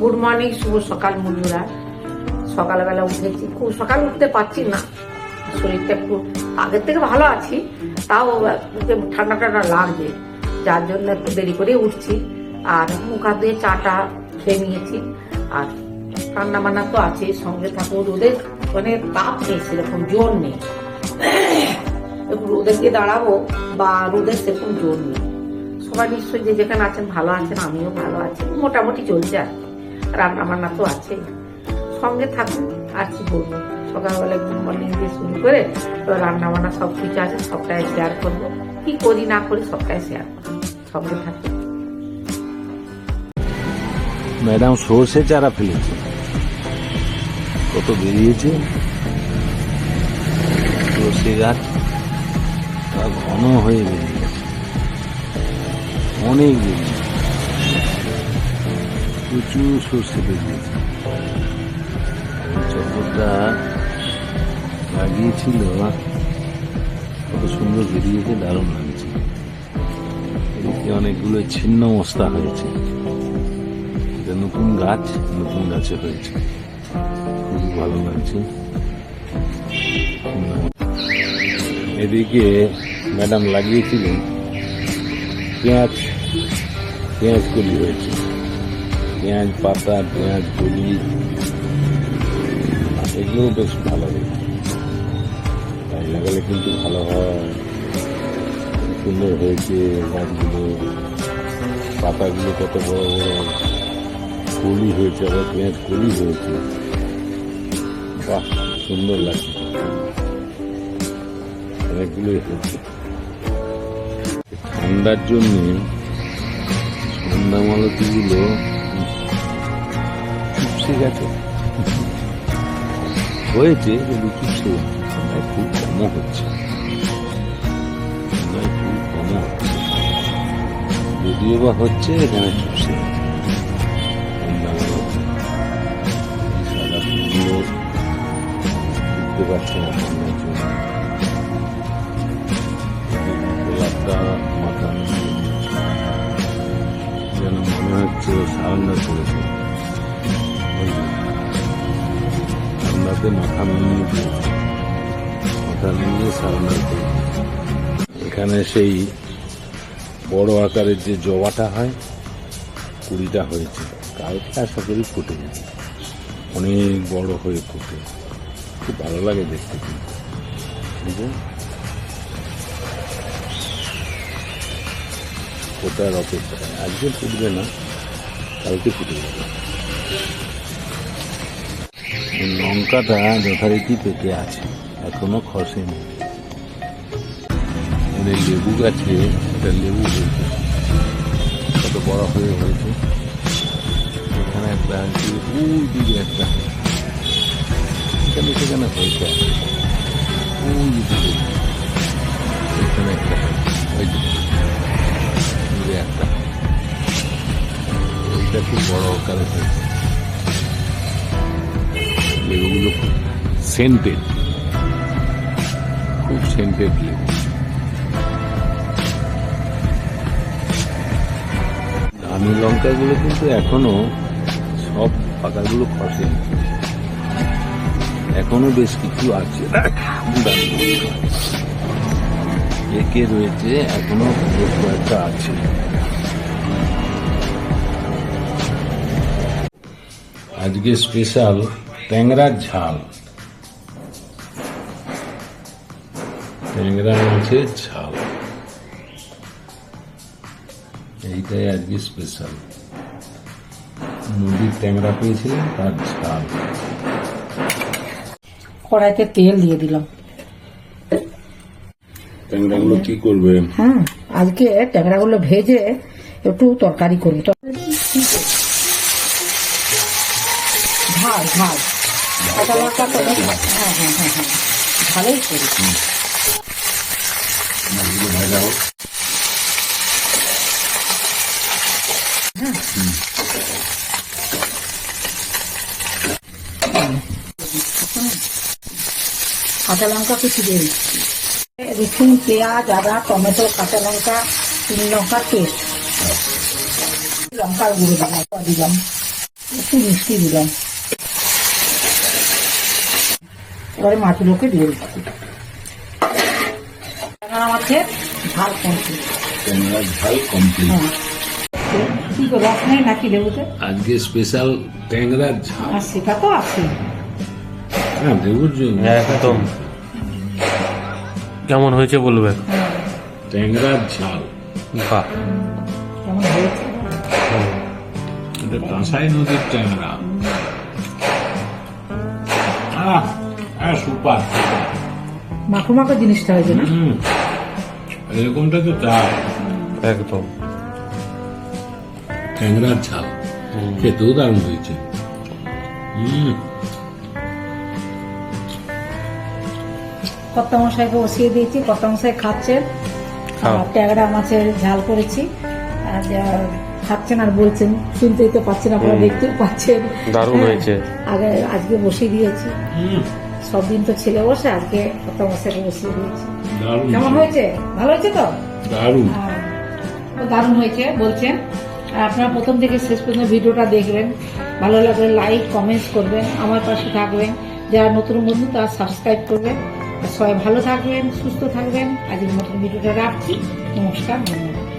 Good morning, শুভ সকাল বন্ধুরা। সকালবেলা উঠেছি। খুব সকাল উঠতে পারছি না। শরীরটা একটু আগের থেকে ভালো আছি, তাও ঠান্ডা ঠান্ডা লাগছে। যার জন্য একটু দেরি করে উঠছি। আর মুখ হাত দিয়ে চাটা খেয়ে নিয়েছি। আর ঠান্ডা মান্না তো আছে, সঙ্গে থাকো রোদের মানে তাপ নেই সেরকম, জোর নেই। একটু রোদে গিয়ে দাঁড়াবো বা রোদের সেরকম জোর নেই। সবাই নিশ্চয়ই যে যেখানে আছেন ভালো আছেন, আমিও ভালো আছি। মোটামুটি চলছে আর কি। রান্না বান্না তো আছেই। সঙ্গে থাকুন, আর কি বলব? সকালবেলা ঘুম মর্নিং দিয়ে শুরু করে তো রান্না বান্না সব কিছু আছে, সবটাই শেয়ার করব। কি করি না করি সবটাই শেয়ার করব। সঙ্গে থাকুন। ম্যাডাম সর্ষে চারা ফেলেছে। কত বেরিয়েছে? সর্ষে গাছ ঘন হয়ে বেরিয়েছে। অনেক বেরিয়েছে। প্রচুর সর্ষে বেরিয়েছে চক্করটা লাগিয়েছিল। কত সুন্দর বেরিয়েছে, দারুণ লাগছে। এদিকে অনেকগুলো ছিন্ন মস্তা হয়েছে। নতুন গাছ, নতুন গাছে হয়েছে। খুব ভালো লাগছে। এদিকে ম্যাডাম লাগিয়েছিলেন পেঁয়াজ পেঁয়াজ কলি হয়েছে। পেঁয়াজ পাতা পেঁয়াজ কলি এগুলো বেশ ভালো। গাছ লাগালে কিন্তু ভালো হয়। সুন্দর হয়েছে গাছগুলো পাতাগুলো কত বড় বড়। কলি হয়েছে, আবার পেঁয়াজ কলি হয়েছে। বাহ, সুন্দর লাগছে। অনেকগুলোই হয়েছে। ঠান্ডার জন্য সন্ধ্যা চুপসে গেছে হয়েছে খুব হচ্ছে। খুব হচ্ছে। যদিও বা হচ্ছে, এখানে চুপসে যেন মনে হচ্ছে সারেন্ডার করেছে যে, ঠান্ডাতে মাথা দিয়েছে মাথা এখানে সেই বড় আকারের যে জবাটা হয় কুড়িটা হয়েছে। কালকে আশা করি ফুটে যাবে অনেক বড় হয়ে ফুটে। খুব ভালো লাগে দেখতে কিন্তু। বুঝলে? ফোটার অপেক্ষায় আজকে ফুটবে না কালকে ফুটে যাবে। লঙ্কাটা যথারীতি পেকে আছে, এখনও খসেনি এই লেবু গাছে একটা লেবু হয়েছে, কত বড় হয়ে হয়েছে। এখানে একটা ওই দিকে একটা। এখানে সেখানে হয়েছে? ওই দিকে এখানে একটা দিকে একটা। ওইটা খুব বড় আকারে হয়েছে। লেবুগুলো খুব সেন্টেড খুব সেন্টেড লেবু দামি লঙ্কাগুলো কিন্তু এখনও সব পাতাগুলো খসেনি এখনও বেশ কিছু আছে। একে রয়েছে, এখনও বেশ কয়েকটা আছে। আজকে স্পেশাল ট্যাংরার ঝাল। ট্যাংরা মাছের ঝাল। এইটাই আজকে স্পেশাল নদীর ট্যাংরা পেয়েছিলাম তার ঝাল। কড়াইতে তেল দিয়ে দিলাম। ট্যাংরাগুলো কি করবে? হ্যাঁ আজকে ট্যাংরাগুলো ভেজে একটু তরকারি করব কি? ঝাল ঝাল কাঁচা লঙ্কা কাঁচা লঙ্কা কিছু দিয়ে দিচ্ছি রসুন পেঁয়াজ আদা টমেটো কাঁচা লঙ্কা তিন লঙ্কা পেস্ট লঙ্কার গুঁড়ো দিলাম দিলাম একটু মিষ্টি দিলাম এবারে মাছগুলোকে দিয়ে দিচ্ছি। ট্যাংরা মাছের ঝাল কমপ্লিট। হ্যাঁ। কি করে রস নেই নাকি লেবুতে? আজকে স্পেশাল ট্যাংরার ঝাল। সেটা তো আছে। হ্যাঁ লেবুর জন্য। একদম। কেমন হয়েছে বলবে? ট্যাংরার ঝাল। বাহ। কেমন হয়েছে? এটা কাঁসাই নদীর ট্যাংরা। সুপার। মাখো মাখো জিনিসটা হয়েছে না এরকমটা তো চাই একদম। ট্যাংরার ঝাল। খেতেও দারুণ হয়েছে। কর্তা মশাইকে বসিয়ে দিয়েছি কর্তা মশাই। ট্যাংরা মাছের ঝাল করেছি। আর খাচ্ছেন আর বলছেন শুনতেই তো পাচ্ছেন আপনারা দেখতেও পাচ্ছেন। দারুণ হ্যাঁ, হয়েছে। আগে আজকে বসিয়ে দিয়েছি। হুম। সব দিন তো ছেলে বসে আজকে কর্তা মশাইকে বসিয়ে দিয়েছি কেমন হয়েছে? ভালো হয়েছে তো? দারুণ। দারুণ হয়েছে বলছেন। আর আপনারা প্রথম থেকে শেষ পর্যন্ত ভিডিওটা দেখবেন। ভালো লাগলে লাইক কমেন্টস করবেন আমার পাশে থাকবেন। যারা নতুন বন্ধু তারা সাবস্ক্রাইব করবেন। আর সবাই ভালো থাকবেন সুস্থ থাকবেন। আজকের মতন ভিডিওটা রাখছি। নমস্কার ধন্যবাদ।